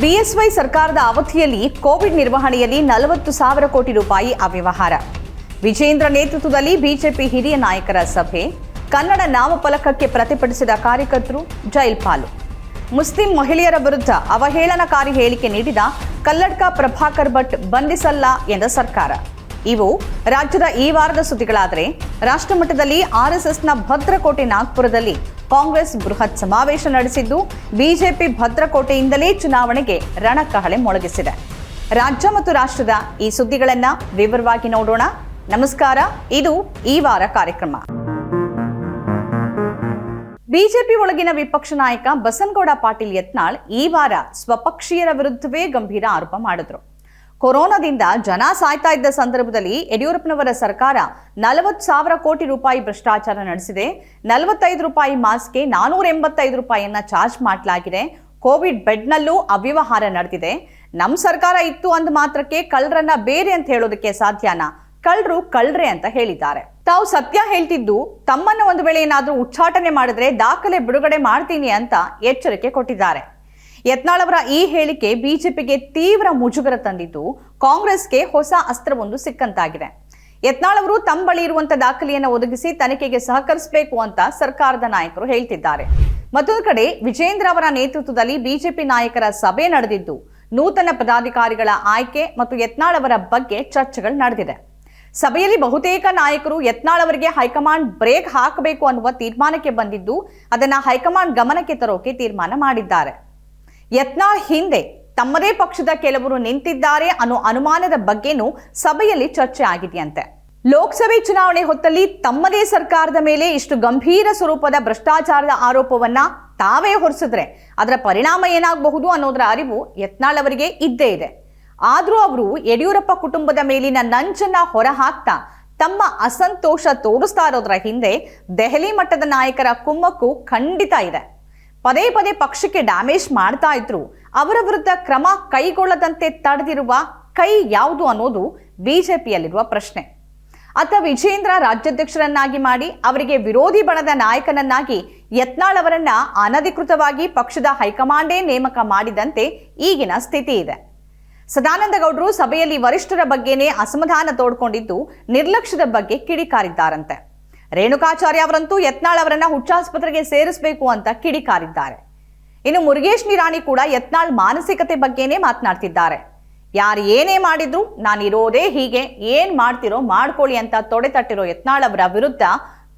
BSY ಸರ್ಕಾರದ ಅವಧಿಯಲ್ಲಿ Covid ನಿರ್ವಹಣೆಯಲ್ಲಿ ನಲವತ್ತು ಸಾವಿರ ಕೋಟಿ ರೂಪಾಯಿ ಅವ್ಯವಹಾರ. ವಿಜೇಂದ್ರ ನೇತೃತ್ವದಲ್ಲಿ ಬಿಜೆಪಿ ಹಿರಿಯ ನಾಯಕರ ಸಭೆ. ಕನ್ನಡ ನಾಮಫಲಕಕ್ಕೆ ಪ್ರತಿಭಟಿಸಿದ ಕಾರ್ಯಕರ್ತರು ಜೈಲ್ ಪಾಲು. ಮುಸ್ಲಿಂ ಮಹಿಳೆಯರ ವಿರುದ್ಧ ಅವಹೇಳನಕಾರಿ ಹೇಳಿಕೆ ನೀಡಿದ ಕಲ್ಲಡ್ಕ ಪ್ರಭಾಕರ್ ಭಟ್ ಬಂಧಿಸಲ್ಲ ಎಂದ ಸರ್ಕಾರ. ಇವು ರಾಜ್ಯದ ಈ ವಾರದ ಸುದ್ದಿಗಳಾದರೆ, ರಾಷ್ಟ್ರಮಟ್ಟದಲ್ಲಿ ಆರ್ಎಸ್ಎಸ್ನ ಭದ್ರಕೋಟೆ ನಾಗ್ಪುರದಲ್ಲಿ ಕಾಂಗ್ರೆಸ್ ಬೃಹತ್ ಸಮಾವೇಶ ನಡೆಸಿದ್ದು ಬಿಜೆಪಿ ಭದ್ರಕೋಟೆಯಿಂದಲೇ ಚುನಾವಣೆಗೆ ರಣಕಹಳೆ ಮೊಳಗಿಸಿದೆ. ರಾಜ್ಯ ಮತ್ತು ರಾಷ್ಟ್ರದ ಈ ಸುದ್ದಿಗಳನ್ನ ವಿವರವಾಗಿ ನೋಡೋಣ. ನಮಸ್ಕಾರ, ಇದು ಈ ವಾರ ಕಾರ್ಯಕ್ರಮ. ಬಿಜೆಪಿ ಒಳಗಿನ ವಿಪಕ್ಷ ನಾಯಕ ಬಸನಗೌಡ ಪಾಟೀಲ್ ಯತ್ನಾಳ್ ಈ ವಾರ ಸ್ವಪಕ್ಷೀಯರ ವಿರುದ್ಧವೇ ಗಂಭೀರ ಆರೋಪ ಮಾಡಿದ್ರು. ಕೊರೋನಾದಿಂದ ಜನ ಸಾಯ್ತಾ ಇದ್ದ ಸಂದರ್ಭದಲ್ಲಿ ಯಡಿಯೂರಪ್ಪನವರ ಸರ್ಕಾರ ನಲವತ್ತು ಸಾವಿರ ಕೋಟಿ ರೂಪಾಯಿ ಭ್ರಷ್ಟಾಚಾರ ನಡೆಸಿದೆ. ನಲವತ್ತೈದು ರೂಪಾಯಿ ಮಾಸ್ಕ್ಗೆ ನಾನೂರ ಎಂಬತ್ತೈದು ರೂಪಾಯಿಯನ್ನ ಚಾರ್ಜ್ ಮಾಡಲಾಗಿದೆ. ಕೋವಿಡ್ ಬೆಡ್ನಲ್ಲೂ ಅವ್ಯವಹಾರ ನಡೆದಿದೆ. ನಮ್ಮ ಸರ್ಕಾರ ಇತ್ತು ಅಂದ ಮಾತ್ರಕ್ಕೆ ಕಳ್ಳರನ್ನ ಬೇರೆ ಅಂತ ಹೇಳೋದಕ್ಕೆ ಸಾಧ್ಯನಾ? ಕಳ್ಳರು ಕಳ್ರೆ ಅಂತ ಹೇಳಿದ್ದಾರೆ. ತಾವು ಸತ್ಯ ಹೇಳ್ತಿದ್ದು, ತಮ್ಮನ್ನ ಒಂದು ವೇಳೆ ಏನಾದರೂ ಉಚ್ಚಾಟನೆ ಮಾಡಿದ್ರೆ ದಾಖಲೆ ಬಿಡುಗಡೆ ಮಾಡ್ತೀನಿ ಅಂತ ಎಚ್ಚರಿಕೆ ಕೊಟ್ಟಿದ್ದಾರೆ. ಯತ್ನಾಳ್ ಅವರ ಈ ಹೇಳಿಕೆ ಬಿಜೆಪಿಗೆ ತೀವ್ರ ಮುಜುಗರ ತಂದಿದ್ದು ಕಾಂಗ್ರೆಸ್ಗೆ ಹೊಸ ಅಸ್ತ್ರವೊಂದು ಸಿಕ್ಕಂತಾಗಿದೆ. ಯತ್ನಾಳ್ ಅವರು ತಮ್ಮ ಬಳಿ ಇರುವಂತ ದಾಖಲೆಯನ್ನು ಒದಗಿಸಿ ತನಿಖೆಗೆ ಸಹಕರಿಸಬೇಕು ಅಂತ ಸರ್ಕಾರದ ನಾಯಕರು ಹೇಳ್ತಿದ್ದಾರೆ. ಮತ್ತೊಂದು ಕಡೆ ವಿಜೇಂದ್ರ ಅವರ ನೇತೃತ್ವದಲ್ಲಿ ಬಿಜೆಪಿ ನಾಯಕರ ಸಭೆ ನಡೆದಿದ್ದು ನೂತನ ಪದಾಧಿಕಾರಿಗಳ ಆಯ್ಕೆ ಮತ್ತು ಯತ್ನಾಳ್ ಅವರ ಬಗ್ಗೆ ಚರ್ಚೆಗಳು ನಡೆದಿದೆ. ಸಭೆಯಲ್ಲಿ ಬಹುತೇಕ ನಾಯಕರು ಯತ್ನಾಳ್ ಅವರಿಗೆ ಹೈಕಮಾಂಡ್ ಬ್ರೇಕ್ ಹಾಕಬೇಕು ಅನ್ನುವ ತೀರ್ಮಾನಕ್ಕೆ ಬಂದಿದ್ದು, ಅದನ್ನ ಹೈಕಮಾಂಡ್ ಗಮನಕ್ಕೆ ತರೋಕೆ ತೀರ್ಮಾನ ಮಾಡಿದ್ದಾರೆ. ಯತ್ನಾಳ್ ಹಿಂದೆ ತಮ್ಮದೇ ಪಕ್ಷದ ಕೆಲವರು ನಿಂತಿದ್ದಾರೆ ಅನ್ನೋ ಅನುಮಾನದ ಬಗ್ಗೆನೂ ಸಭೆಯಲ್ಲಿ ಚರ್ಚೆ ಆಗಿದೆಯಂತೆ. ಲೋಕಸಭೆ ಚುನಾವಣೆ ಹೊತ್ತಲ್ಲಿ ತಮ್ಮದೇ ಸರ್ಕಾರದ ಮೇಲೆ ಇಷ್ಟು ಗಂಭೀರ ಸ್ವರೂಪದ ಭ್ರಷ್ಟಾಚಾರದ ಆರೋಪವನ್ನ ತಾವೇ ಹೊರಿಸಿದ್ರೆ ಅದರ ಪರಿಣಾಮ ಏನಾಗಬಹುದು ಅನ್ನೋದರ ಅರಿವು ಯತ್ನಾಳ್ ಅವರಿಗೆ ಇದ್ದೇ ಇದೆ. ಆದರೂ ಅವರು ಯಡಿಯೂರಪ್ಪ ಕುಟುಂಬದ ಮೇಲಿನ ನಂಚನ್ನ ಹೊರಹಾಕ್ತಾ ತಮ್ಮ ಅಸಂತೋಷ ತೋರಿಸ್ತಾ ಇರೋದ್ರ ಹಿಂದೆ ದೆಹಲಿ ಮಟ್ಟದ ನಾಯಕರ ಕುಮ್ಮಕ್ಕು ಖಂಡಿತ ಇದೆ. ಪದೇ ಪದೇ ಪಕ್ಷಕ್ಕೆ ಡ್ಯಾಮೇಜ್ ಮಾಡ್ತಾ ಇದ್ರು. ಅವರ ವಿರುದ್ಧ ಕ್ರಮ ಕೈಗೊಳ್ಳದಂತೆ ತಡೆದಿರುವ ಕೈ ಯಾವುದು ಅನ್ನೋದು ಬಿಜೆಪಿಯಲ್ಲಿರುವ ಪ್ರಶ್ನೆ. ಅತ್ತ ವಿಜೇಂದ್ರ ರಾಜ್ಯಾಧ್ಯಕ್ಷರನ್ನಾಗಿ ಮಾಡಿ ಅವರಿಗೆ ವಿರೋಧಿ ಬಣದ ನಾಯಕನನ್ನಾಗಿ ಯತ್ನಾಳ್ ಅವರನ್ನ ಅನಧಿಕೃತವಾಗಿ ಪಕ್ಷದ ಹೈಕಮಾಂಡೇ ನೇಮಕ ಮಾಡಿದಂತೆ ಈಗಿನ ಸ್ಥಿತಿ ಇದೆ. ಸದಾನಂದ ಗೌಡರು ಸಭೆಯಲ್ಲಿ ವರಿಷ್ಠರ ಬಗ್ಗೆನೇ ಅಸಮಾಧಾನ ತೋಡ್ಕೊಂಡಿದ್ದು ನಿರ್ಲಕ್ಷ್ಯದ ಬಗ್ಗೆ ಕಿಡಿಕಾರಿದ್ದಾರಂತೆ. ರೇಣುಕಾಚಾರ್ಯ ಅವರಂತೂ ಯತ್ನಾಳ್ ಅವರನ್ನ ಹುಚ್ಚಾಸ್ಪತ್ರೆಗೆ ಸೇರಿಸಬೇಕು ಅಂತ ಕಿಡಿಕಾರಿದ್ದಾರೆ. ಇನ್ನು ಮುರುಗೇಶ್ ನಿರಾಣಿ ಕೂಡ ಯತ್ನಾಳ್ ಮಾನಸಿಕತೆ ಬಗ್ಗೆನೇ ಮಾತನಾಡ್ತಿದ್ದಾರೆ. ಯಾರು ಏನೇ ಮಾಡಿದ್ರು ನಾನಿರೋದೇ ಹೀಗೆ, ಏನ್ ಮಾಡ್ತಿರೋ ಮಾಡ್ಕೊಳ್ಳಿ ಅಂತ ತೊಡೆ ತಟ್ಟಿರೋ ಯತ್ನಾಳ್ ಅವರ ವಿರುದ್ಧ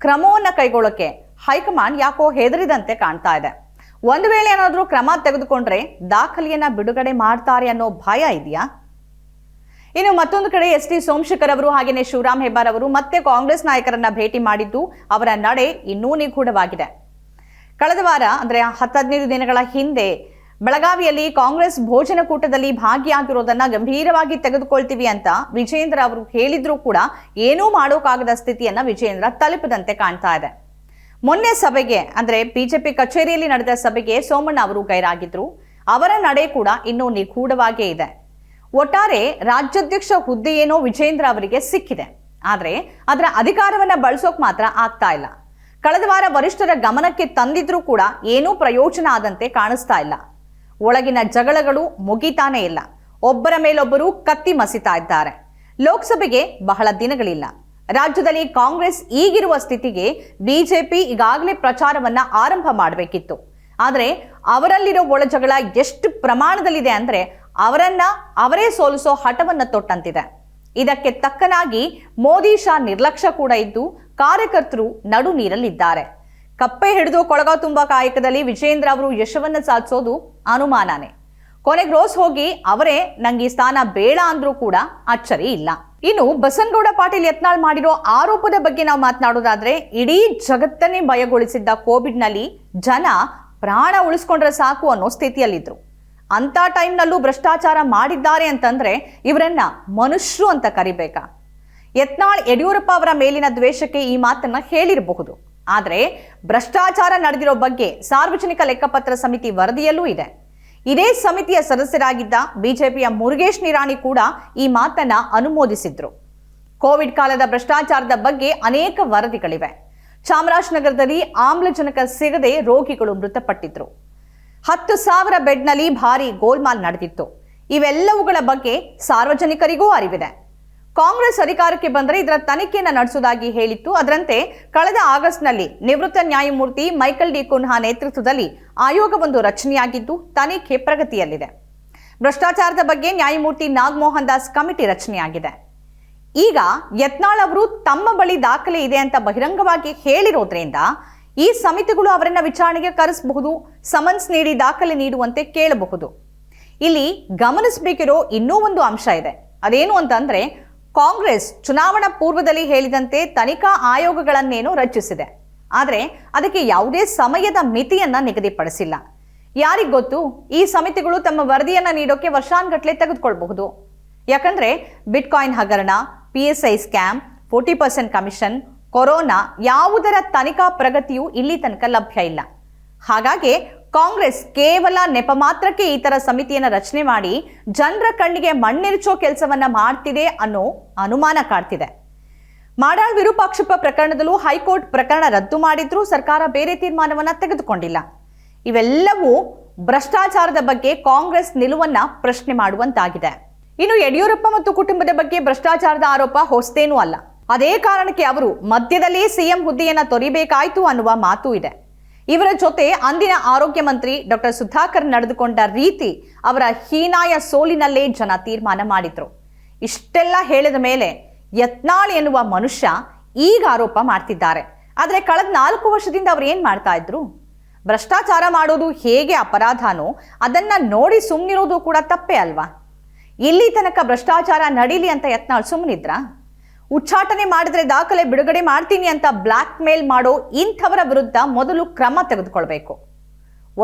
ಕ್ರಮವನ್ನ ಕೈಗೊಳ್ಳೋಕೆ ಹೈಕಮಾಂಡ್ ಯಾಕೋ ಹೆದರಿದಂತೆ ಕಾಣ್ತಾ ಇದೆ. ಒಂದು ವೇಳೆ ಏನಾದರೂ ಕ್ರಮ ತೆಗೆದುಕೊಂಡ್ರೆ ದಾಖಲೆಯನ್ನ ಬಿಡುಗಡೆ ಮಾಡ್ತಾರೆ ಅನ್ನೋ ಭಯ ಇದೆಯಾ? ಇನ್ನು ಮತ್ತೊಂದು ಕಡೆ ಎಸ್ ಟಿ ಸೋಮಶೇಖರ್ ಅವರು ಹಾಗೆಯೇ ಶಿವರಾಮ್ ಹೆಬ್ಬಾರ್ ಅವರು ಮತ್ತೆ ಕಾಂಗ್ರೆಸ್ ನಾಯಕರನ್ನ ಭೇಟಿ ಮಾಡಿದ್ದು ಅವರ ನಡೆ ಇನ್ನೂ ನಿಗೂಢವಾಗಿದೆ. ಕಳೆದ ವಾರ, ಅಂದ್ರೆ ಹತ್ತದೈದು ದಿನಗಳ ಹಿಂದೆ ಬೆಳಗಾವಿಯಲ್ಲಿ ಕಾಂಗ್ರೆಸ್ ಭೋಜನಕೂಟದಲ್ಲಿ ಭಾಗಿಯಾಗಿರೋದನ್ನ ಗಂಭೀರವಾಗಿ ತೆಗೆದುಕೊಳ್ತೀವಿ ಅಂತ ವಿಜೇಂದ್ರ ಅವರು ಹೇಳಿದ್ರೂ ಕೂಡ ಏನೂ ಮಾಡೋಕ್ಕಾಗದ ಸ್ಥಿತಿಯನ್ನ ವಿಜೇಂದ್ರ ತಲುಪದಂತೆ ಕಾಣ್ತಾ ಇದೆ. ಮೊನ್ನೆ ಸಭೆಗೆ, ಅಂದ್ರೆ ಬಿಜೆಪಿ ಕಚೇರಿಯಲ್ಲಿ ನಡೆದ ಸಭೆಗೆ ಸೋಮಣ್ಣ ಅವರು ಗೈರಾಗಿದ್ರು. ಅವರ ನಡೆ ಕೂಡ ಇನ್ನೂ ನಿಗೂಢವಾಗೇ ಇದೆ. ಒಟ್ಟಾರೆ ರಾಜ್ಯಾಧ್ಯಕ್ಷ ಏನೋ ವಿಜೇಂದ್ರ ಅವರಿಗೆ ಸಿಕ್ಕಿದೆ. ಆದರೆ ಅದರ ಅಧಿಕಾರವನ್ನ ಬಳಸೋಕ್ ಮಾತ್ರ ಆಗ್ತಾ ಇಲ್ಲ. ಕಳೆದ ವಾರ ವರಿಷ್ಠರ ಗಮನಕ್ಕೆ ತಂದಿದ್ರೂ ಕೂಡ ಏನೂ ಪ್ರಯೋಜನ ಆದಂತೆ ಕಾಣಿಸ್ತಾ ಇಲ್ಲ. ಒಳಗಿನ ಜಗಳಗಳು ಮುಗಿತಾನೇ ಇಲ್ಲ. ಒಬ್ಬರ ಮೇಲೊಬ್ಬರು ಕತ್ತಿ ಮಸಿತಾ ಇದ್ದಾರೆ. ಲೋಕಸಭೆಗೆ ಬಹಳ ದಿನಗಳಿಲ್ಲ. ರಾಜ್ಯದಲ್ಲಿ ಕಾಂಗ್ರೆಸ್ ಈಗಿರುವ ಸ್ಥಿತಿಗೆ ಬಿಜೆಪಿ ಈಗಾಗಲೇ ಪ್ರಚಾರವನ್ನ ಆರಂಭ ಮಾಡಬೇಕಿತ್ತು. ಆದರೆ ಅವರಲ್ಲಿರೋ ಒಳಜಗಳ ಎಷ್ಟು ಪ್ರಮಾಣದಲ್ಲಿದೆ ಅಂದ್ರೆ ಅವರನ್ನ ಅವರೇ ಸೋಲಿಸೋ ಹಠವನ್ನ ತೊಟ್ಟಂತಿದೆ. ಇದಕ್ಕೆ ತಕ್ಕನಾಗಿ ಮೋದಿ ಶಾ ನಿರ್ಲಕ್ಷ್ಯ ಕೂಡ ಇದ್ದು ಕಾರ್ಯಕರ್ತರು ನಡು ನೀರಲ್ಲಿದ್ದಾರೆ. ಕಪ್ಪೆ ಹಿಡಿದು ಕೊಳಗ ತುಂಬ ಕಾಯಕದಲ್ಲಿ ವಿಜೇಂದ್ರ ಅವರು ಯಶವನ್ನ ಸಾಧಿಸೋದು ಅನುಮಾನನೇ. ಕೊನೆಗೆ ರೋಸ್ ಹೋಗಿ ಅವರೇ ನಂಗೆ ಈ ಸ್ಥಾನ ಬೇಡ ಅಂದ್ರೂ ಕೂಡ ಅಚ್ಚರಿ ಇಲ್ಲ. ಇನ್ನು ಬಸನಗೌಡ ಪಾಟೀಲ್ ಯತ್ನಾಳ್ ಮಾಡಿರೋ ಆರೋಪದ ಬಗ್ಗೆ ನಾವು ಮಾತನಾಡೋದಾದ್ರೆ ಇಡೀ ಜಗತ್ತನ್ನೇ ಭಯಗೊಳಿಸಿದ್ದ ಕೋವಿಡ್ನಲ್ಲಿ ಜನ ಪ್ರಾಣ ಉಳಿಸ್ಕೊಂಡ್ರೆ ಸಾಕು ಅನ್ನೋ ಸ್ಥಿತಿಯಲ್ಲಿದ್ರು. ಅಂತ ಟೈಮ್ನಲ್ಲೂ ಭ್ರಷ್ಟಾಚಾರ ಮಾಡಿದ್ದಾರೆ ಅಂತಂದ್ರೆ ಇವರನ್ನ ಮನುಷ್ಯರು ಅಂತ ಕರಿಬೇಕಾ? ಯತ್ನಾಳ್ ಯಡಿಯೂರಪ್ಪ ಅವರ ಮೇಲಿನ ದ್ವೇಷಕ್ಕೆ ಈ ಮಾತನ್ನ ಹೇಳಿರಬಹುದು. ಆದರೆ ಭ್ರಷ್ಟಾಚಾರ ನಡೆದಿರೋ ಬಗ್ಗೆ ಸಾರ್ವಜನಿಕ ಲೆಕ್ಕಪತ್ರ ಸಮಿತಿ ವರದಿಯಲ್ಲೂ ಇದೆ. ಇದೇ ಸಮಿತಿಯ ಸದಸ್ಯರಾಗಿದ್ದ ಬಿಜೆಪಿಯ ಮುರುಗೇಶ್ ನಿರಾಣಿ ಕೂಡ ಈ ಮಾತನ್ನ ಅನುಮೋದಿಸಿದ್ರು. ಕೋವಿಡ್ ಕಾಲದ ಭ್ರಷ್ಟಾಚಾರದ ಬಗ್ಗೆ ಅನೇಕ ವರದಿಗಳಿವೆ. ಚಾಮರಾಜನಗರದಲ್ಲಿ ಆಮ್ಲಜನಕ ಸಿಗದೆ ರೋಗಿಗಳು ಮೃತಪಟ್ಟಿದ್ರು. ಹತ್ತು ಸಾವಿರ ಬೆಡ್ನಲ್ಲಿ ಭಾರಿ ಗೋಲ್ಮಾಲ್ ನಡೆದಿತ್ತು. ಇವೆಲ್ಲವುಗಳ ಬಗ್ಗೆ ಸಾರ್ವಜನಿಕರಿಗೂ ಅರಿವಿದೆ. ಕಾಂಗ್ರೆಸ್ ಅಧಿಕಾರಕ್ಕೆ ಬಂದರೆ ಇದರ ತನಿಖೆಯನ್ನು ನಡೆಸುವುದಾಗಿ ಹೇಳಿತ್ತು. ಅದರಂತೆ ಕಳೆದ ಆಗಸ್ಟ್ನಲ್ಲಿ ನಿವೃತ್ತ ನ್ಯಾಯಮೂರ್ತಿ ಮೈಕಲ್ ಡಿ ಕುನ್ಹಾ ನೇತೃತ್ವದಲ್ಲಿ ಆಯೋಗವೊಂದು ರಚನೆಯಾಗಿದ್ದು, ತನಿಖೆ ಪ್ರಗತಿಯಲ್ಲಿದೆ. ಭ್ರಷ್ಟಾಚಾರದ ಬಗ್ಗೆ ನ್ಯಾಯಮೂರ್ತಿ ನಾಗಮೋಹನ್ ದಾಸ್ ಕಮಿಟಿ ರಚನೆಯಾಗಿದೆ. ಈಗ ಯತ್ನಾಳ್ ಅವರು ತಮ್ಮ ಬಳಿ ದಾಖಲೆ ಇದೆ ಅಂತ ಬಹಿರಂಗವಾಗಿ ಹೇಳಿರೋದ್ರಿಂದ ಈ ಸಮಿತಿಗಳು ಅವರನ್ನ ವಿಚಾರಣೆಗೆ ಕರೆಸಬಹುದು ಸಮನ್ಸ್ ನೀಡಿ ದಾಖಲೆ ನೀಡುವಂತೆ ಕೇಳಬಹುದು. ಇಲ್ಲಿ ಗಮನಿಸಬೇಕಿರೋ ಇನ್ನೂ ಒಂದು ಅಂಶ ಇದೆ. ಅದೇನು ಅಂತಂದ್ರೆ, ಕಾಂಗ್ರೆಸ್ ಚುನಾವಣಾ ಪೂರ್ವದಲ್ಲಿ ಹೇಳಿದಂತೆ ತನಿಖಾ ಆಯೋಗಗಳನ್ನೇನು ರಚಿಸಿದೆ. ಆದರೆ ಅದಕ್ಕೆ ಯಾವುದೇ ಸಮಯದ ಮಿತಿಯನ್ನ ನಿಗದಿಪಡಿಸಿಲ್ಲ. ಯಾರಿಗೆ ಗೊತ್ತು? ಈ ಸಮಿತಿಗಳು ತಮ್ಮ ವರದಿಯನ್ನ ನೀಡೋಕೆ ವರ್ಷಾನ್ಗಟ್ಲೆ ತೆಗೆದುಕೊಳ್ಬಹುದು. ಯಾಕಂದ್ರೆ, ಬಿಟ್ಕಾಯಿನ್ ಹಗರಣ, P S I scam, forty percent commission corona ಯಾವುದರ ತನಿಖಾ ಪ್ರಗತಿಯೂ ಇಲ್ಲಿ ತನಕ ಲಭ್ಯ ಇಲ್ಲ. ಹಾಗಾಗಿ ಕಾಂಗ್ರೆಸ್ ಕೇವಲ ನೆಪ ಮಾತ್ರಕ್ಕೆ ಈ ತರ ಸಮಿತಿಯನ್ನು ರಚನೆ ಮಾಡಿ ಜನರ ಕಣ್ಣಿಗೆ ಮಣ್ಣೆರಚೋ ಕೆಲಸವನ್ನ ಮಾಡ್ತಿದೆ ಅನ್ನೋ ಅನುಮಾನ ಕಾಡ್ತಿದೆ. ಮಾಡಾಳ್ ವಿರೂಪಾಕ್ಷಪ್ಪ ಪ್ರಕರಣದಲ್ಲೂ ಹೈಕೋರ್ಟ್ ಪ್ರಕರಣ ರದ್ದು ಮಾಡಿದ್ರೂ ಸರ್ಕಾರ ಬೇರೆ ತೀರ್ಮಾನವನ್ನ ತೆಗೆದುಕೊಂಡಿಲ್ಲ. ಇವೆಲ್ಲವೂ ಭ್ರಷ್ಟಾಚಾರದ ಬಗ್ಗೆ ಕಾಂಗ್ರೆಸ್ ನಿಲುವನ್ನ ಪ್ರಶ್ನೆ ಮಾಡುವಂತಾಗಿದೆ. ಇನ್ನು ಯಡಿಯೂರಪ್ಪ ಮತ್ತು ಕುಟುಂಬದ ಬಗ್ಗೆ ಭ್ರಷ್ಟಾಚಾರದ ಆರೋಪ ಹೊಸದೇನೂ ಅಲ್ಲ. ಅದೇ ಕಾರಣಕ್ಕೆ ಅವರು ಮಧ್ಯದಲ್ಲಿ ಸಿಎಂ ಹುದ್ದೆಯನ್ನು ತೊರಿಬೇಕಾಯ್ತು ಅನ್ನುವ ಮಾತು ಇದೆ. ಇವರ ಜೊತೆ ಅಂದಿನ ಆರೋಗ್ಯ ಮಂತ್ರಿ ಡಾಕ್ಟರ್ ಸುಧಾಕರ್ ನಡೆದುಕೊಂಡ ರೀತಿ ಅವರ ಹೀನಾಯ ಸೋಲಿನಲ್ಲೇ ಜನ ತೀರ್ಮಾನ ಮಾಡಿದ್ರು. ಇಷ್ಟೆಲ್ಲ ಹೇಳಿದ ಮೇಲೆ ಯತ್ನಾಳ್ ಎನ್ನುವ ಮನುಷ್ಯ ಈಗ ಆರೋಪ ಮಾಡ್ತಿದ್ದಾರೆ. ಆದರೆ ಕಳೆದ ನಾಲ್ಕು ವರ್ಷದಿಂದ ಅವ್ರು ಏನ್ ಮಾಡ್ತಾ ಇದ್ರು? ಭ್ರಷ್ಟಾಚಾರ ಮಾಡೋದು ಹೇಗೆ ಅಪರಾಧನೋ ಅದನ್ನ ನೋಡಿ ಸುಮ್ಮನಿರೋದು ಕೂಡ ತಪ್ಪೇ ಅಲ್ವಾ? ಇಲ್ಲಿ ತನಕ ಭ್ರಷ್ಟಾಚಾರ ನಡೀಲಿ ಅಂತ ಯತ್ನಾಳ್ ಸುಮ್ಮನಿದ್ರಾ ಉಚ್ಚಾಟನೆ ಮಾಡಿದ್ರೆ ದಾಖಲೆ ಬಿಡುಗಡೆ ಮಾಡ್ತೀನಿ ಅಂತ ಬ್ಲ್ಯಾಕ್ ಮೇಲ್ ಮಾಡೋ ಇಂಥವರ ವಿರುದ್ಧ ಮೊದಲು ಕ್ರಮ ತೆಗೆದುಕೊಳ್ಬೇಕು.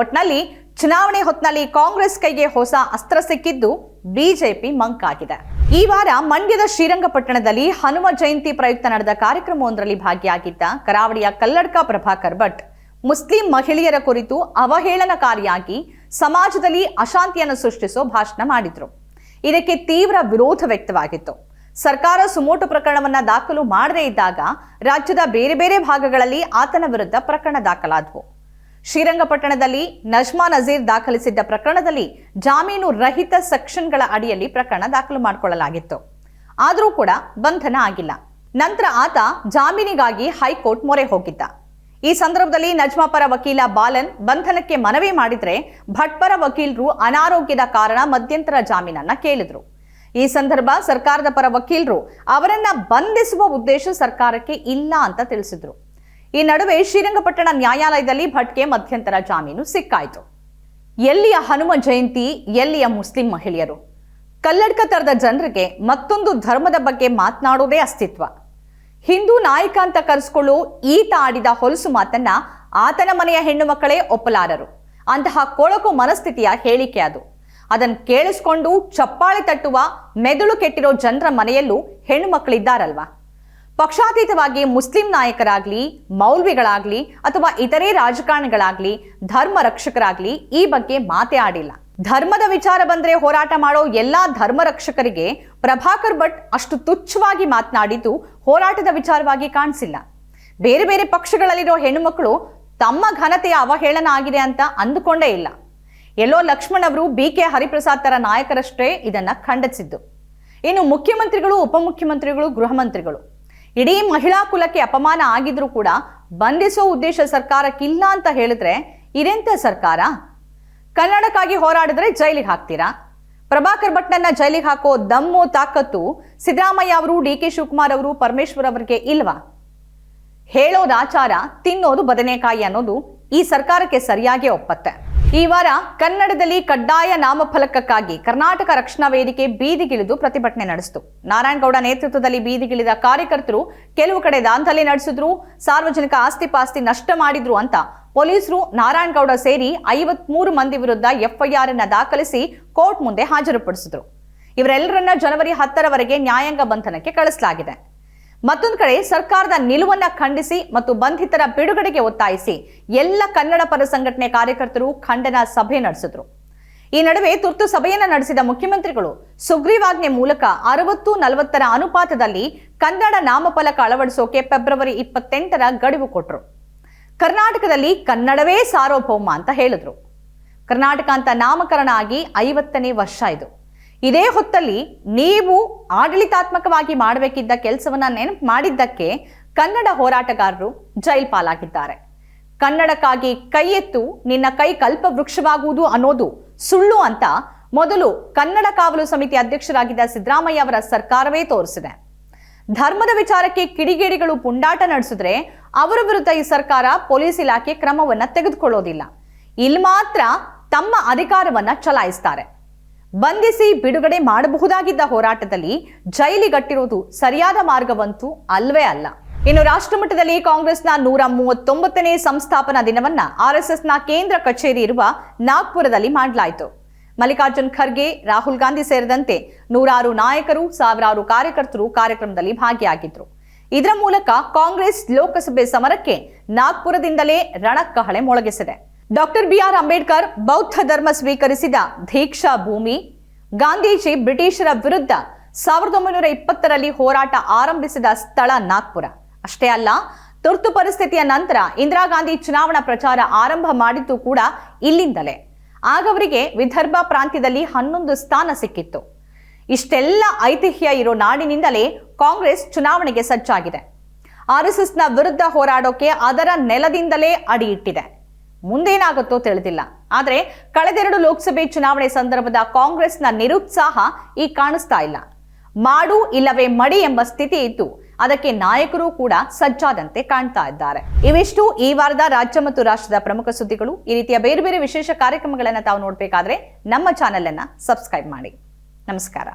ಒಟ್ನಲ್ಲಿ ಚುನಾವಣೆ ಹೊತ್ನಲ್ಲಿ ಕಾಂಗ್ರೆಸ್ ಕೈಗೆ ಹೊಸ ಅಸ್ತ್ರ ಸಿಕ್ಕಿದ್ದು ಬಿಜೆಪಿ ಮಂಕಾಗಿದೆ. ಈ ವಾರ ಮಂಡ್ಯದ ಶ್ರೀರಂಗಪಟ್ಟಣದಲ್ಲಿ ಹನುಮ ಜಯಂತಿ ಪ್ರಯುಕ್ತ ನಡೆದ ಕಾರ್ಯಕ್ರಮವೊಂದರಲ್ಲಿ ಭಾಗಿಯಾಗಿದ್ದ ಕರಾವಳಿಯ ಕಲ್ಲಡ್ಕ ಪ್ರಭಾಕರ್ ಭಟ್, ಮುಸ್ಲಿಂ ಮಹಿಳೆಯರ ಕುರಿತು ಅವಹೇಳನಕಾರಿಯಾಗಿ ಸಮಾಜದಲ್ಲಿ ಅಶಾಂತಿಯನ್ನು ಸೃಷ್ಟಿಸೋ ಭಾಷಣ ಮಾಡಿದ್ರು. ಇದಕ್ಕೆ ತೀವ್ರ ವಿರೋಧ ವ್ಯಕ್ತವಾಗಿತ್ತು. ಸರ್ಕಾರ ಸುಮೋಟು ಪ್ರಕರಣವನ್ನ ದಾಖಲು ಮಾಡದೇ ಇದ್ದಾಗ ರಾಜ್ಯದ ಬೇರೆ ಬೇರೆ ಭಾಗಗಳಲ್ಲಿ ಆತನ ವಿರುದ್ಧ ಪ್ರಕರಣ ದಾಖಲಾದವು. ಶ್ರೀರಂಗಪಟ್ಟಣದಲ್ಲಿ ನಜ್ಮಾ ನಜೀರ್ ದಾಖಲಿಸಿದ್ದ ಪ್ರಕರಣದಲ್ಲಿ ಜಾಮೀನು ರಹಿತ ಸೆಕ್ಷನ್ಗಳ ಅಡಿಯಲ್ಲಿ ಪ್ರಕರಣ ದಾಖಲು ಮಾಡಿಕೊಳ್ಳಲಾಗಿತ್ತು. ಆದರೂ ಕೂಡ ಬಂಧನ ಆಗಿಲ್ಲ. ನಂತರ ಆತ ಜಾಮೀನಿಗಾಗಿ ಹೈಕೋರ್ಟ್ ಮೊರೆ ಹೋಗಿದ್ದ. ಈ ಸಂದರ್ಭದಲ್ಲಿ ನಜ್ಮಾ ಪರ ವಕೀಲ ಬಾಲನ್ ಬಂಧನಕ್ಕೆ ಮನವಿ ಮಾಡಿದ್ರೆ ಭಟ್ಪರ ವಕೀಲರು ಅನಾರೋಗ್ಯದ ಕಾರಣ ಮಧ್ಯಂತರ ಜಾಮೀನನ್ನ ಕೇಳಿದ್ರು. ಈ ಸಂದರ್ಭ ಸರ್ಕಾರದ ಪರ ವಕೀಲರು ಅವರನ್ನ ಬಂಧಿಸುವ ಉದ್ದೇಶ ಸರ್ಕಾರಕ್ಕೆ ಇಲ್ಲ ಅಂತ ತಿಳಿಸಿದ್ರು. ಈ ನಡುವೆ ಶ್ರೀರಂಗಪಟ್ಟಣ ನ್ಯಾಯಾಲಯದಲ್ಲಿ ಭಟ್ಗೆ ಮಧ್ಯಂತರ ಜಾಮೀನು ಸಿಕ್ಕಾಯಿತು. ಎಲ್ಲಿಯ ಹನುಮ ಜಯಂತಿ, ಎಲ್ಲಿಯ ಮುಸ್ಲಿಂ ಮಹಿಳೆಯರು? ಕಲ್ಲಡ್ಕ ತರದ ಜನರಿಗೆ ಮತ್ತೊಂದು ಧರ್ಮದ ಬಗ್ಗೆ ಮಾತನಾಡೋದೇ ಅಸ್ತಿತ್ವ. ಹಿಂದೂ ನಾಯಕ ಅಂತ ಕರೆಸ್ಕೊಳ್ಳೋ ಈತ ಆಡಿದ ಹೊಲಸು ಮಾತನ್ನ ಆತನ ಮನೆಯ ಹೆಣ್ಣು ಮಕ್ಕಳೇ ಒಪ್ಪಲಾರರು. ಅಂತಹ ಕೊಳಕು ಮನಸ್ಥಿತಿಯ ಹೇಳಿಕೆ ಅದು. ಅದನ್ನು ಕೇಳಿಸ್ಕೊಂಡು ಚಪ್ಪಾಳೆ ತಟ್ಟುವ ಮೆದುಳು ಕೆಟ್ಟಿರೋ ಜನರ ಮನೆಯಲ್ಲೂ ಹೆಣ್ಣು ಮಕ್ಕಳಿದ್ದಾರಲ್ವಾ ಪಕ್ಷಾತೀತವಾಗಿ ಮುಸ್ಲಿಂ ನಾಯಕರಾಗ್ಲಿ, ಮೌಲ್ವಿಗಳಾಗ್ಲಿ, ಅಥವಾ ಇತರೆ ರಾಜಕಾರಣಿಗಳಾಗ್ಲಿ, ಧರ್ಮ ರಕ್ಷಕರಾಗ್ಲಿ ಈ ಬಗ್ಗೆ ಮಾತೇ ಆಡಿಲ್ಲ. ಧರ್ಮದ ವಿಚಾರ ಬಂದ್ರೆ ಹೋರಾಟ ಮಾಡೋ ಎಲ್ಲಾ ಧರ್ಮ ರಕ್ಷಕರಿಗೆ ಪ್ರಭಾಕರ್ ಭಟ್ ಅಷ್ಟು ತುಚ್ಛವಾಗಿ ಮಾತನಾಡಿದ್ದು ಹೋರಾಟದ ವಿಚಾರವಾಗಿ ಕಾಣಿಸಿಲ್ಲ. ಬೇರೆ ಬೇರೆ ಪಕ್ಷಗಳಲ್ಲಿರೋ ಹೆಣ್ಣುಮಕ್ಕಳು ತಮ್ಮ ಘನತೆಯ ಅವಹೇಳನ ಆಗಿದೆ ಅಂತ ಅಂದುಕೊಂಡೇ ಇಲ್ಲ. ಎಲ್ಲೋ ಲಕ್ಷ್ಮಣ್ ಅವರು ಬಿ ಕೆ ಹರಿಪ್ರಸಾದ್ ತರ ನಾಯಕರಷ್ಟೇ ಇದನ್ನ ಖಂಡಿಸಿದ್ದು. ಇನ್ನು ಮುಖ್ಯಮಂತ್ರಿಗಳು, ಉಪಮುಖ್ಯಮಂತ್ರಿಗಳು, ಗೃಹ ಮಂತ್ರಿಗಳು. ಇಡೀ ಮಹಿಳಾ ಕುಲಕ್ಕೆ ಅಪಮಾನ ಆಗಿದ್ರೂ ಕೂಡ ಬಂಧಿಸೋ ಉದ್ದೇಶ ಸರ್ಕಾರಕ್ಕಿಲ್ಲ ಅಂತ ಹೇಳಿದ್ರೆ ಇದೆಂತ ಸರ್ಕಾರ? ಕನ್ನಡಕ್ಕಾಗಿ ಹೋರಾಡಿದ್ರೆ ಜೈಲಿಗೆ ಹಾಕ್ತೀರಾ? ಪ್ರಭಾಕರ್ ಭಟ್ನನ್ನ ಜೈಲಿಗೆ ಹಾಕೋ ದಮ್ಮು, ತಾಕತ್ತು ಸಿದ್ದರಾಮಯ್ಯ ಅವರು ಡಿ ಕೆ ಶಿವಕುಮಾರ್ ಅವರು, ಪರಮೇಶ್ವರ್ ಅವರಿಗೆ ಇಲ್ವಾ? ಹೇಳೋದು ಆಚಾರ, ತಿನ್ನೋದು ಬದನೆಕಾಯಿ ಅನ್ನೋದು ಈ ಸರ್ಕಾರಕ್ಕೆ ಸರಿಯಾಗಿ ಒಪ್ಪತ್ತೆ. ಈ ವಾರ ಕನ್ನಡದಲ್ಲಿ ಕಡ್ಡಾಯ ನಾಮಫಲಕಕ್ಕಾಗಿ ಕರ್ನಾಟಕ ರಕ್ಷಣಾ ವೇದಿಕೆ ಬೀದಿಗಿಳಿದು ಪ್ರತಿಭಟನೆ ನಡೆಸಿತು. ನಾರಾಯಣಗೌಡ ನೇತೃತ್ವದಲ್ಲಿ ಬೀದಿಗಿಳಿದ ಕಾರ್ಯಕರ್ತರು ಕೆಲವು ಕಡೆ ದಾಂಧಲೆ ನಡೆಸಿದ್ರು, ಸಾರ್ವಜನಿಕ ಆಸ್ತಿ ಪಾಸ್ತಿ ನಷ್ಟ ಮಾಡಿದ್ರು ಅಂತ ಪೊಲೀಸರು ನಾರಾಯಣಗೌಡ ಸೇರಿ ಐವತ್ಮೂರು ಮಂದಿ ವಿರುದ್ಧ ಎಫ್ಐಆರ್ ಅನ್ನ ದಾಖಲಿಸಿ ಕೋರ್ಟ್ ಮುಂದೆ ಹಾಜರುಪಡಿಸಿದ್ರು. ಇವರೆಲ್ಲರನ್ನ ಜನವರಿ ಹತ್ತರವರೆಗೆ ನ್ಯಾಯಾಂಗ ಬಂಧನಕ್ಕೆ ಕಳಿಸಲಾಗಿದೆ. ಮತ್ತೊಂದು ಕಡೆ ಸರ್ಕಾರದ ನಿಲುವನ್ನ ಖಂಡಿಸಿ ಮತ್ತು ಬಂಧಿತರ ಬಿಡುಗಡೆಗೆ ಒತ್ತಾಯಿಸಿ ಎಲ್ಲ ಕನ್ನಡ ಪರ ಸಂಘಟನೆ ಕಾರ್ಯಕರ್ತರು ಖಂಡನ ಸಭೆ ನಡೆಸಿದ್ರು. ಈ ನಡುವೆ ತುರ್ತು ಸಭೆಯನ್ನ ನಡೆಸಿದ ಮುಖ್ಯಮಂತ್ರಿಗಳು ಸುಗ್ರೀವಾಜ್ಞೆ ಮೂಲಕ ಅರವತ್ತು ನಲವತ್ತರ ಅನುಪಾತದಲ್ಲಿ ಕನ್ನಡ ನಾಮಫಲಕ ಅಳವಡಿಸೋಕೆ ಫೆಬ್ರವರಿ ಇಪ್ಪತ್ತೆಂಟರ ಗಡುವು ಕೊಟ್ಟರು ಕರ್ನಾಟಕದಲ್ಲಿ ಕನ್ನಡವೇ ಸಾರ್ವಭೌಮ ಅಂತ ಹೇಳಿದ್ರು. ಕರ್ನಾಟಕ ಅಂತ ನಾಮಕರಣ ಆಗಿ ಐವತ್ತನೇ ವರ್ಷ ಇದು. ಇದೇ ಹೊತ್ತಲ್ಲಿ ನೀವು ಆಡಳಿತಾತ್ಮಕವಾಗಿ ಮಾಡಬೇಕಿದ್ದ ಕೆಲಸವನ್ನ ನೆನಪು ಮಾಡಿದ್ದಕ್ಕೆ ಕನ್ನಡ ಹೋರಾಟಗಾರರು ಜೈಲ್ ಪಾಲಾಗಿದ್ದಾರೆ. ಕನ್ನಡಕ್ಕಾಗಿ ಕೈ ಎತ್ತು ನಿನ್ನ ಕೈ ಕಲ್ಪವೃಕ್ಷವಾಗುವುದು ಅನ್ನೋದು ಸುಳ್ಳು ಅಂತ ಮೊದಲು ಕನ್ನಡ ಕಾವಲು ಸಮಿತಿ ಅಧ್ಯಕ್ಷರಾಗಿದ್ದ ಸಿದ್ದರಾಮಯ್ಯ ಅವರ ಸರ್ಕಾರವೇ ತೋರಿಸಿದೆ. ಧರ್ಮದ ವಿಚಾರಕ್ಕೆ ಕಿಡಿಗೇಡಿಗಳು ಪುಂಡಾಟ ನಡೆಸಿದ್ರೆ ಅವರ ವಿರುದ್ಧ ಈ ಸರ್ಕಾರ ಪೊಲೀಸ್ ಇಲಾಖೆ ಕ್ರಮವನ್ನ ತೆಗೆದುಕೊಳ್ಳೋದಿಲ್ಲ. ಇಲ್ಲಿ ಮಾತ್ರ ತಮ್ಮ ಅಧಿಕಾರವನ್ನ ಚಲಾಯಿಸ್ತಾರೆ. ಬಂಧಿಸಿ ಬಿಡುಗಡೆ ಮಾಡಬಹುದಾಗಿದ್ದ ಹೋರಾಟದಲ್ಲಿ ಜೈಲಿಗಟ್ಟಿರುವುದು ಸರಿಯಾದ ಮಾರ್ಗವಂತೂ ಅಲ್ವೇ ಅಲ್ಲ. ಇನ್ನು ರಾಷ್ಟ್ರಮಟ್ಟದಲ್ಲಿ ಕಾಂಗ್ರೆಸ್ನ ನೂರ ಮೂವತ್ತೊಂಬತ್ತನೇ ಸಂಸ್ಥಾಪನಾ ದಿನವನ್ನ ಆರ್ಎಸ್ಎಸ್ನ ಕೇಂದ್ರ ಕಚೇರಿ ಇರುವ ನಾಗ್ಪುರದಲ್ಲಿ ಮಾಡಲಾಯಿತು. ಮಲ್ಲಿಕಾರ್ಜುನ್ ಖರ್ಗೆ, ರಾಹುಲ್ ಗಾಂಧಿ ಸೇರಿದಂತೆ ನೂರಾರು ನಾಯಕರು, ಸಾವಿರಾರು ಕಾರ್ಯಕರ್ತರು ಕಾರ್ಯಕ್ರಮದಲ್ಲಿ ಭಾಗಿಯಾಗಿದ್ರು. ಇದರ ಮೂಲಕ ಕಾಂಗ್ರೆಸ್ ಲೋಕಸಭೆ ಸಮರಕ್ಕೆ ನಾಗ್ಪುರದಿಂದಲೇ ರಣಕಹಳೆ ಮೊಳಗಿಸಿದೆ. ಡಾಕ್ಟರ್ ಬಿಆರ್ ಅಂಬೇಡ್ಕರ್ ಬೌದ್ಧ ಧರ್ಮ ಸ್ವೀಕರಿಸಿದ ದೀಕ್ಷಾ ಭೂಮಿ, ಗಾಂಧೀಜಿ ಬ್ರಿಟಿಷರ ವಿರುದ್ಧ ಸಾವಿರದ ಒಂಬೈನೂರ ಇಪ್ಪತ್ತರಲ್ಲಿ ಹೋರಾಟ ಆರಂಭಿಸಿದ ಸ್ಥಳ ನಾಗ್ಪುರ. ಅಷ್ಟೇ ಅಲ್ಲ, ತುರ್ತು ಪರಿಸ್ಥಿತಿಯ ನಂತರ ಇಂದಿರಾ ಗಾಂಧಿ ಚುನಾವಣಾ ಪ್ರಚಾರ ಆರಂಭ ಮಾಡಿದ್ದು ಕೂಡ ಇಲ್ಲಿಂದಲೇ. ಆಗ ಅವರಿಗೆ ವಿದರ್ಭ ಪ್ರಾಂತ್ಯದಲ್ಲಿ ಹನ್ನೊಂದು ಸ್ಥಾನ ಸಿಕ್ಕಿತ್ತು. ಇಷ್ಟೆಲ್ಲ ಐತಿಹ್ಯ ಇರೋ ನಾಡಿನಿಂದಲೇ ಕಾಂಗ್ರೆಸ್ ಚುನಾವಣೆಗೆ ಸಜ್ಜಾಗಿದೆ. ಆರ್ಎಸ್ಎಸ್ನ ವಿರುದ್ಧ ಹೋರಾಡೋಕೆ ಅದರ ನೆಲದಿಂದಲೇ ಅಡಿ ಇಟ್ಟಿದೆ. ಮುಂದೇನಾಗುತ್ತೋ ತಿಳಿದಿಲ್ಲ. ಆದರೆ ಕಳೆದೆರಡು ಲೋಕಸಭೆ ಚುನಾವಣೆ ಸಂದರ್ಭದ ಕಾಂಗ್ರೆಸ್ನ ನಿರುತ್ಸಾಹ ಈ ಕಾಣಿಸ್ತಾ ಇಲ್ಲ. ಮಾಡು ಇಲ್ಲವೇ ಮಡಿ ಎಂಬ ಸ್ಥಿತಿ ಇದ್ದು, ಅದಕ್ಕೆ ನಾಯಕರು ಕೂಡ ಸಜ್ಜಾದಂತೆ ಕಾಣ್ತಾ ಇದ್ದಾರೆ. ಇವಿಷ್ಟು ಈ ವಾರದ ರಾಜ್ಯ ಮತ್ತು ರಾಷ್ಟ್ರದ ಪ್ರಮುಖ ಸುದ್ದಿಗಳು. ಈ ರೀತಿಯ ಬೇರೆ ಬೇರೆ ವಿಶೇಷ ಕಾರ್ಯಕ್ರಮಗಳನ್ನು ತಾವು ನೋಡಬೇಕಾದ್ರೆ ನಮ್ಮ ಚಾನೆಲ್ ಅನ್ನ ಸಬ್ಸ್ಕ್ರೈಬ್ ಮಾಡಿ. ನಮಸ್ಕಾರ.